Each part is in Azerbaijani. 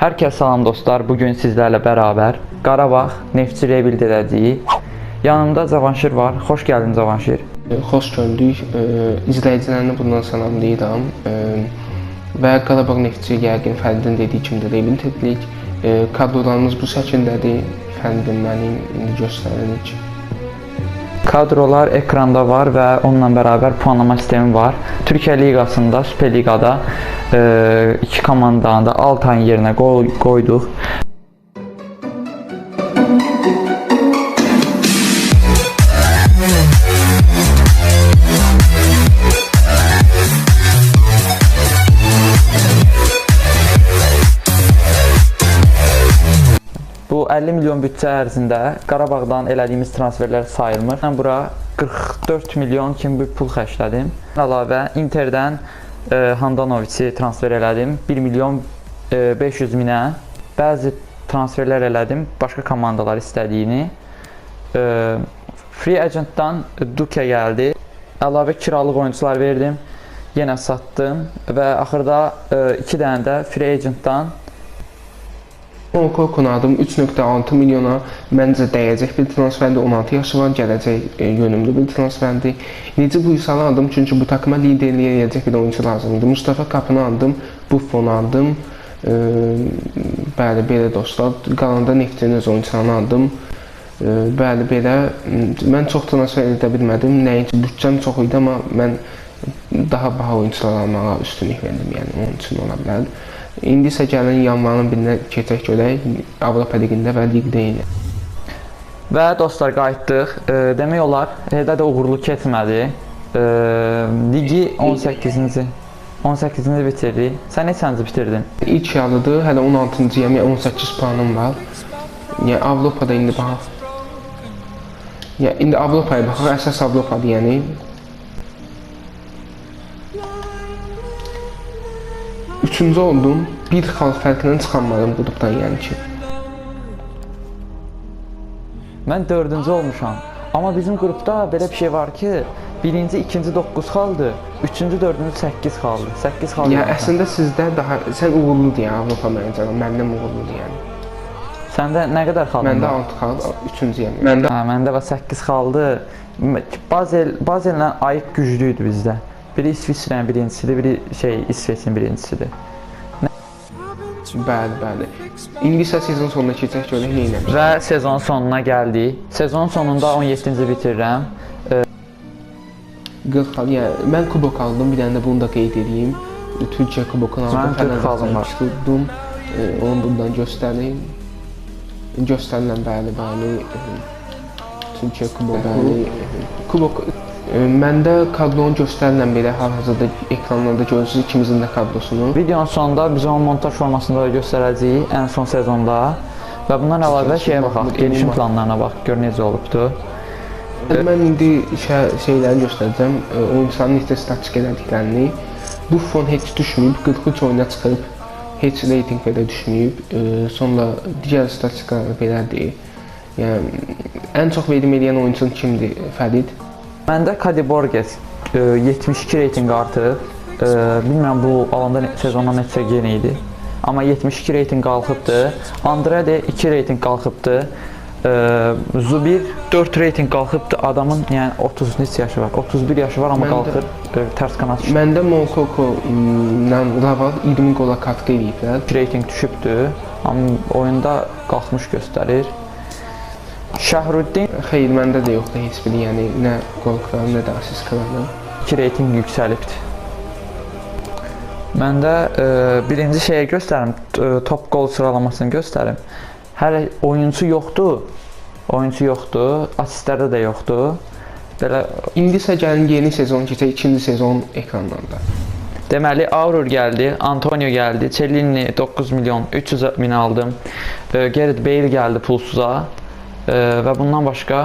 Hər kəs salam dostlar. Bu gün sizlərlə bərabər Qarabağ Neftçi Rebuild edəcəyik. Yanımda Cavanşir var. Xoş gəldin Cavanşir. E, Xoş gördük. E, İzləyicilərini bundan salamlayıram. E, Və Qarabağ Neftçi yəqin Fəridin dediyi kimi də rebuild edirik. Kadrolarımız bu şəkildədir. Fəridin mənim indi göstəririk. Kadrolar ekranda var və onunla bərabər puanlama sistemi var. Türkiyə liqasında, Super liqada iki komandanı da Altayın yerinə qoy, qoyduq. 50 milyon büdcə ərzində Qarabağdan elədiyimiz transferlər sayılmır. Mən bura 44 milyon kimi bir pul xərclədim. Əlavə Interdən e, Handanoviçi transfer elədim 1 milyon e, 500 minə. Bəzi transferlər elədim başqa komandalar istədiyini. E, free agentdan Duke gəldi. Əlavə kiralıq oyunçular verdim. Yenə satdım və axırda 2 dənə də free agentdan Onkokun adım 3.6 milyona məncə dəyəcək bir transferdir. 16 yaşı var, gələcək e, yönümlü bir transferdir. Necə bu Uysal'ı aldım çünki bu takıma liderlik edəcək bir oyuncu lazımdır. Mustafa Kapını aldım, Buffon aldım. E, bəli, belə dostlar. Qalanda Neftin öz oyunçularını aldım. E, bəli, belə mən çox transfer edə bilmədim. Nəinki büdcəm çox idi, amma mən daha baha oyunçular almağa üstünlük verdim, yəni onun üçün ola bilər. İndi isə gəlin yanvarın birinə keçək görək Avropa liqində və liqdə ilə. Və dostlar qayıtdıq. E, demək olar, elə də uğurlu keçmədi. E, ligi 18-ci 18-ci bitirdik. Sən neçənci bitirdin? İlk yarıdır, hələ 16-cıyam, yəni 18 puanım var. Yəni Avropada indi baxaq. Yəni indi Avropaya baxaq, əsas Avropadır, yəni Üçüncü oldum. Bir xal fərqlə çıxanmadım qrupdan yəni ki. Mən 4-cü olmuşam. Amma bizim qrupda belə bir şey var ki, birinci, ikinci 9 xaldı, üçüncü, dördüncü 8 xaldı. 8 xaldı. Yəni əslində sizdə daha sən uğurludur yəni Avropa məncə, məndən uğurludur yəni. Səndə nə qədər xaldı? Məndə 6 xal, 3-cüyəm. Məndə Hə, məndə var 8 xaldı. Bazel Bazellə Ayıq güclü idi bizdə. Biri İsviçrənin birincisidir, biri şey İsveçin birincisidir. Bəli, bəli. İndi isə sezon sonuna keçək görək nə etmiş. Və sezon sonuna gəldik. Sezon sonunda 17-ci bitirirəm. 40 xal. Yəni mən kubok aldım, bir dənə də bunu da qeyd edeyim. Türkiyə kubokunu aldım. Mənim 40 xalım var. Tutdum. E, onu buradan göstəreyim. Göstərilən bəli, bəli. Türkiyə kuboku. Bəli. Kubok məndə kadronun göstərilən belə hal-hazırda ekranlarda görürsüz ikimizin də kadrosunu. Videonun sonunda biz onun montaj formasında da göstərəcəyik ən son sezonda. Və bundan əlavə şeyə baxaq, gelişim planlarına bax, gör necə olubdu. Mən indi şə şeyləri göstərəcəm. e, Oyunçuların necə statistik elədiklərini. Bu fon heç düşməyib, 43 oyuna çıxıb, heç reytinq belə düşməyib. E, Sonra digər statistikalar belədir. Yəni ən çox verim edən oyunçun kimdir? Fərid. Məndə Cody Borges e, 72 reytinq artıq. E, Bilmirəm bu alanda sezonda neçə yeni idi. Amma 72 reytinq qalxıbdı. Andrade 2 reytinq qalxıbdı. E, Zubir 4 reytinq qalxıbdı. Adamın yəni 30 neçə yaşı var? 31 yaşı var amma Məndə- qalxır e, tərs kanat şut. Məndə Mokoko ilə Raval 20 qola katkı eləyiblər. reytinq düşübdü. Amma oyunda qalxmış göstərir. Şahruddin Xeyr, məndə də yoxdur heç biri, yəni nə qol kralı, nə də assist kralı. 2 reytinq yüksəlibdi. Məndə e, birinci şeyə göstərim, e, top qol sıralamasını göstərim. Hələ oyunçu yoxdur. Oyunçu yoxdur, assistlərdə də yoxdur. Belə İndi isə gəlin yeni sezon keçək, ikinci sezon ekranlarda. deməli Auror gəldi, Antonio gəldi, Cellini 9 milyon 300 min aldım. E, Gareth Bale gəldi pulsuza. Və bundan başqa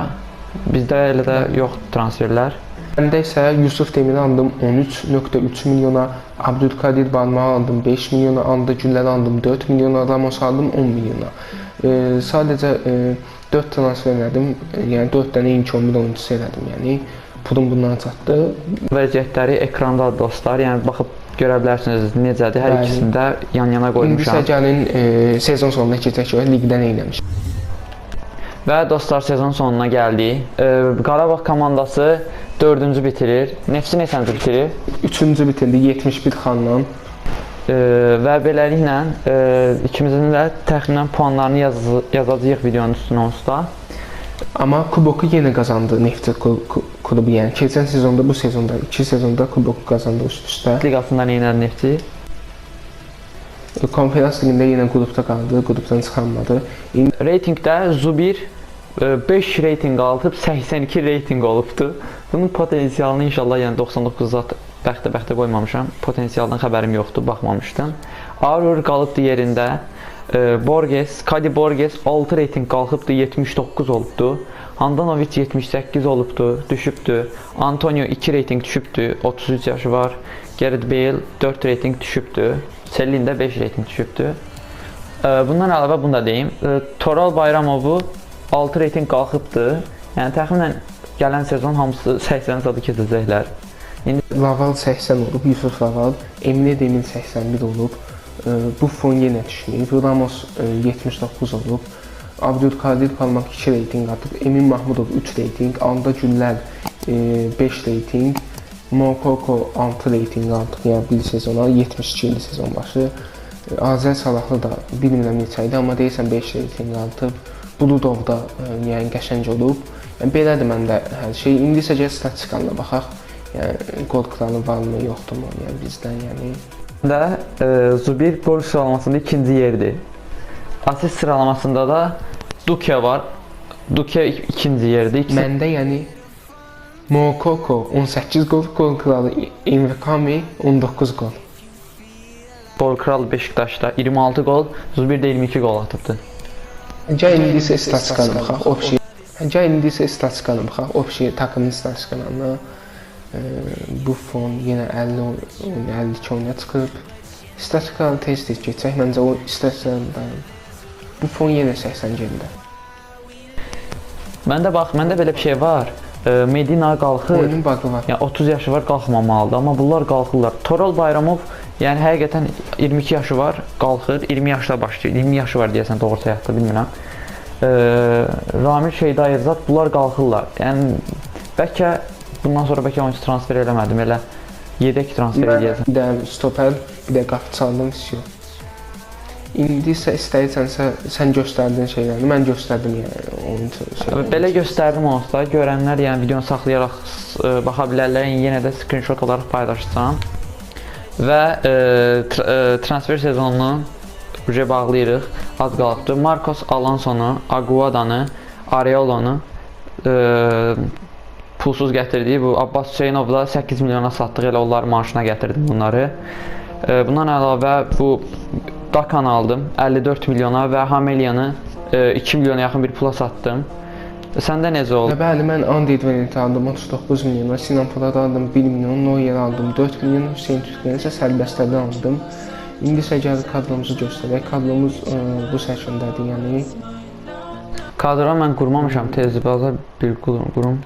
bizdə elə də yoxdur transferlər. Məndə isə Yusuf Demiri aldım 13.3 milyona, Abdülkadir Barmağı aldım 5 milyona, Anda Güller aldım 4 milyona, Ramos aldım 10 milyona. E, sadəcə e, 4 transfer elədim, e, yəni 4 dənə ilk 11 oyunçusu elədim, yəni pulum bundan çatdı. vəziyyətləri ekranda dostlar. Yəni baxıb görə bilərsiniz necədir. Hər Bəli. ikisini də yan-yana İndi qoymuşam. isə gəlin e, sezon sonuna keçək ki, liqdə nə eləmiş. Və dostlar sezon sonuna gəldik. E, Qarabağ komandası 4-cü bitirir. Neftçi neçənci bitirir? 3-cü bitirdi 71 xanla. E, və beləliklə e, ikimizin də təxminən puanlarını yaz yazacağıq videonun üstünə onsuz da. Amma kuboku yenə qazandı Neftçi klu- klu- klubu. Yəni keçən sezonda, bu sezonda, 2 sezonda kuboku qazandı üst-üstə. Liqasında nə edir Neftçi? E, Konferans liqində yenə qrupda qaldı, qrupdan çıxarmadı. İndi Reytinqdə Zubir e, 5 reytinq alıb 82 reytinq olubdu. Bunun potensialını inşallah yəni 99 zat bəxtə-bəxtə qoymamışam. Potensialdan xəbərim yoxdur, baxmamışdım. Auror qalıbdı yerində. E, Borges, Kadi Borges 6 reytinq qalxıbdı, 79 olubdu. Handanovic 78 olubdu, düşübdü. Antonio 2 reytinq düşübdü, 33 yaşı var. Gareth Bale 4 reytinq düşübdü. Selin də 5 reytinq düşübdü. Ə, Bundan əlavə bunu da deyim. Toral Bayramovu 6 reytinq qalxıbdı. Yəni təxminən gələn sezon hamısı 80 zadı keçəcəklər. Laval 80 olub, Yusuf Laval, Emine Demir 81 olub. Bu fon yenə düşməyib. Ramos e, 79 olub. Abdülkadir Palmak 2 reytinq atıb. Emin Mahmudov 3 reytinq. Anda Güllər e, 5 reytinq. Mokoko 6 reytinq aldı. Yəni bir sezona 72 illik sezon başı. E, Azər Salahlı da bilmirəm neçə idi, amma deyirsən 5 reytinq aldı. Buludov da e, yəni qəşəng olub. Yəni belədir məndə hər şey. İndi isə gəl statistikalarına baxaq. Yəni qol kralı varmı, yoxdurmu? Yəni bizdən, yəni Və ə, Zubir gol sıralamasında ikinci yerdir. Asist sıralamasında da Duke var. Duke ik- ikinci yerdir. İkisi məndə yəni Mokoko 18 qol, qol kralı Invekami 19 qol. gol kral Beşiktaşda 26 gol, Zubir də 22 gol atıbdı. Gəl indi isə statistikana baxaq. Opşi. Gəl indi isə statistikana baxaq. Opşi takımın statistikalarına. E, bu fon yenə 50 oyun 52 oyuna çıxıb. Statistikaları tez-tez keçək. Məncə o statistikalardan bu fon yenə 80 gerində. Məndə bax, məndə belə bir şey var. Medina qalxır. Oyunun bağı var. Yəni 30 yaşı var qalxmamalıdır, amma bunlar qalxırlar. Toral Bayramov yəni həqiqətən 22 yaşı var, qalxır. 20 yaşda başlayır. 20 yaşı var deyəsən doğru həyatda bilmirəm. E, Ramil Şeydayevzad bunlar qalxırlar. Yəni bəlkə bundan sonra bəlkə oyunçu transfer eləmədim, elə yedək transfer eləyəcəm. Bir də stoper, bir də qapıçı aldım, istiyor. İndi isə istəyirsənsə sən göstərdin şeyləri, mən göstərdim yəni oyunçu şeyləri. Belə göstərdim olsa, görənlər yəni videonu saxlayaraq ə, baxa bilərlər. Yəni, yenə də screenshot olaraq paylaşacağam. Və ə, tr ə, transfer sezonunu uje bağlayırıq. Az qalıbdı. Marcos Alonsonu, Aguadanı, Areolonu pulsuz gətirdik. Bu Abbas Hüseynov da 8 milyona satdıq. Elə onların maaşına gətirdim bunları. Bundan əlavə bu Dakan aldım 54 milyona və Hameliyanı ə, 2 milyona yaxın bir pula satdım. Səndə necə oldu? Bəli, mən Andy Edwin-i aldım 39 milyona, Sinan Polad aldım 1 milyon, Neuer aldım 4 milyon, Hüseyn Türkmen isə sərbəstlərdən aldım. İndi isə gəl kadromuzu göstərək. Kadromuz ə, bu şəkildədir, yəni Kadro mən qurmamışam, tez baza bir qurum. qurum.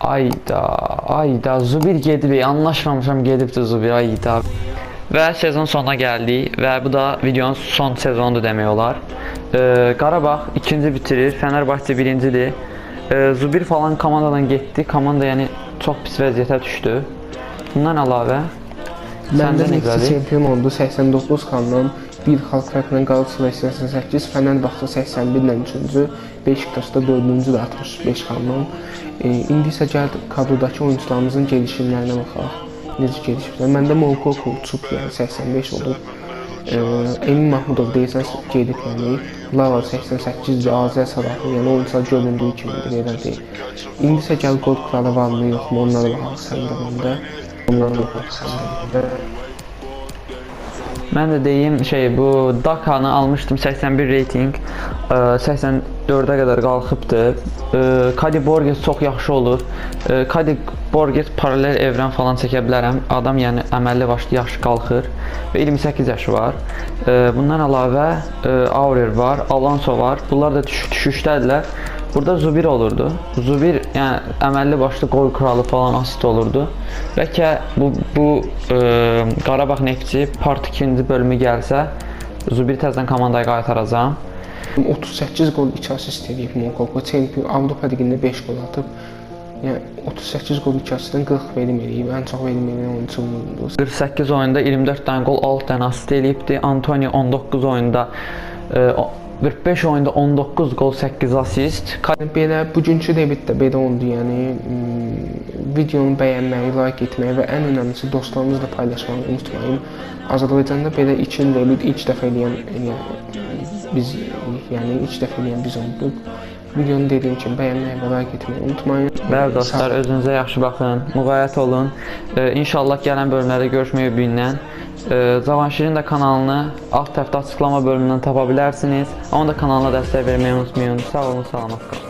Ayda, ayda Zubir gedib, anlaşmamışam gedibdi Zubir, ayda. Və sezon sonuna gəldik və bu da videonun son sezonudur demək olar. Ee, Qarabağ ikinci bitirir, Fenerbahçe birincidir. Ee, Zubir falan komandadan getdi, komanda yəni çox pis vəziyyətə düşdü. Bundan əlavə Məndə səndə Neftçi necədir? çempion oldu 89 xandan, bir xalq fərqlə Galatasaray 88, Fenerbahçe 81 ilə 3-cü, Beşiktaşda 4-cü də 65 xandan. E, indi isə gəl kadrodakı oyunçularımızın gəlişimlərinə baxaq. Necə gəlişiblər? Məndə Mokoko uçub, yəni 85 olub. E, Emin Mahmudov deyirsən gedib yəni. Lava 88-dir, Azər Salahlı, yəni oyunçular göründüyü kimidir, elədir. İndi isə gəl qol kralı varmı, yoxmu, onlara baxaq səndə məndə. Onlara baxaq səndə məndə. Mən də deyim, şey bu Dakanı almışdım 81 reyting. ə, 84-ə qədər qalxıbdı. Kadi Borges çox yaxşı olur. Kadi Borges paralel evren falan çəkə bilərəm. Adam yəni əməlli başlı yaxşı qalxır və 28 yaşı var. Bundan əlavə Aurer var, Alonso var. Bunlar da düş düşüşdədirlər. Burada Zubir olurdu. Zubir yəni əməlli başlı qol kralı falan asist olurdu. Bəlkə bu bu e, Qarabağ Neftçi part 2-ci bölümü gəlsə Zubir təzədən komandaya qaytaracağam. 38 qol 2 assist edib Monkoko. Çempion Avropa liqində 5 qol atıb. Yəni 38 qol 2 assistdən 40 verim eləyib. Ən çox verim eləyən oyunçu budur. 48 oyunda 24 dənə qol, 6 dənə asist eləyibdi. Antonio 19 oyunda e, 45 oyunda 19 qol, 8 assist. Belə bugünkü debit də belə oldu. Yəni mm, videonu bəyənməyi, like etməyi və ən önəmlisi dostlarınızla paylaşmağı unutmayın. Azərbaycanda belə 2 il debit ilk dəfə eləyən yəni biz yəni ilk dəfə eləyən biz olduq. Videonu dediyim kimi bəyənməyi və like etməyi unutmayın. Bəli dostlar, özünüzə yaxşı baxın, müğayət olun. E, inşallah gələn bölümlərdə görüşmək ümidi ilə. Ee, e, Zavanşir'in de kanalını alt tarafta açıklama bölümünden tapabilirsiniz. Ona da kanalına dəstək vermeyi unutmayın. Sağ olun, salamat qalın.